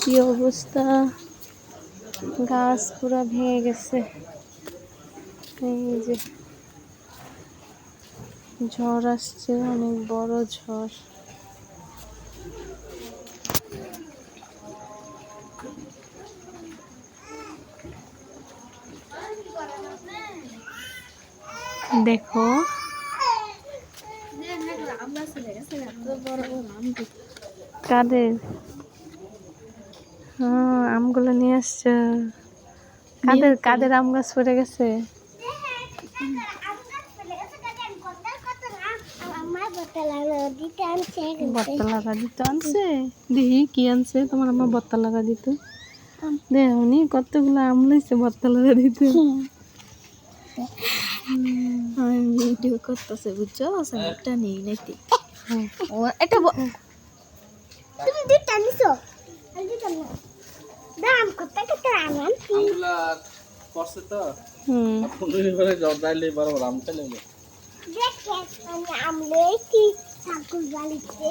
কি অবস্থা? গাছ পুরো ভেঙে গেছে। এই যে ঝড় আসছে অনেক বড় ঝড়। দেখো কাদের? হ্যাঁ আমগুলো নিয়ে আসছো। কাদের কাদের আম গাছ পড়ে গেছে? বত্তা লাগা দিতে আনছে? দেখি কি আনছে? তোমার আমার বত্তা লাগা দিতে দেখুনি কতগুলো আম লইছে বত্তা লাগা দিতে ভিডিও করতেছে বুঝছ? একটা নেই নাকি? হ্যাঁ। ও এটা ব- তুমি দিতে আনিছো আমি দিতাম না দাম কত কত আমান আমগুলা করছে তো। হুম। পনেরো করে জর্দাইলে বরাবর আমটা নেবে দেখে আমি আমলেছি ঠাকুর বাড়িতে